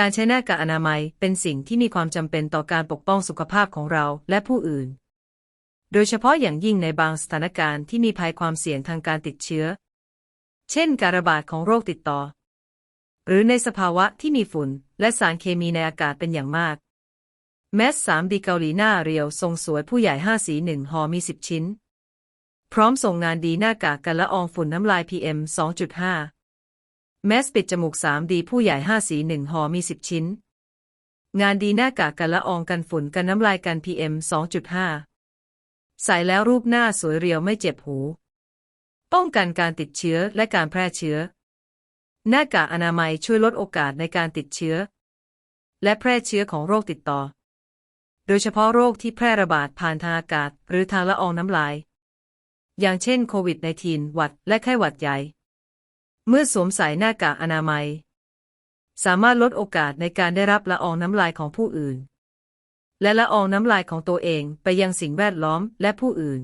การใช้หน้ากากอนามัยเป็นสิ่งที่มีความจำเป็นต่อการปกป้องสุขภาพของเราและผู้อื่น โดยเฉพาะอย่างยิ่งในบางสถานการณ์ที่มีภัยความเสี่ยงทางการติดเชื้อ เช่น การระบาดของโรคติดต่อ หรือในสภาวะที่มีฝุ่นและสารเคมีในอากาศเป็นอย่างมากแมส 3D เกาหลีหน้าเรียวทรงสวยผู้ใหญ่5สี1ห่อมี10ชิ้น พร้อมส่งงานดีหน้ากากกันละอองฝุ่นน้ำลาย PM 2.5 แมสปิดจมูก 3D ผู้ใหญ่5สี1ห่อมี 10 ชิ้น งานดีหน้ากากกันละอองกันฝุ่นกันน้ำลายกัน PM 2.5 ใส่แล้วรูปหน้าสวยเรียวไม่เจ็บหู ป้องกันการติดเชื้อและการแพร่เชื้อ หน้ากากอนามัยช่วยลดโอกาสในการติดเชื้อ และแพร่เชื้อของโรคติดต่อ โดยเฉพาะโรคที่แพร่ระบาดผ่านทางอากาศ หรือทางละอองน้ำลาย อย่างเช่นโควิด -19 หวัดและไข้หวัดใหญ่ เมื่อสวมใส่หน้ากากอนามัย สามารถลดโอกาสในการได้รับละอองน้ำลายของผู้อื่น และละอองน้ำลายของตัวเองไปยังสิ่งแวดล้อมและผู้อื่น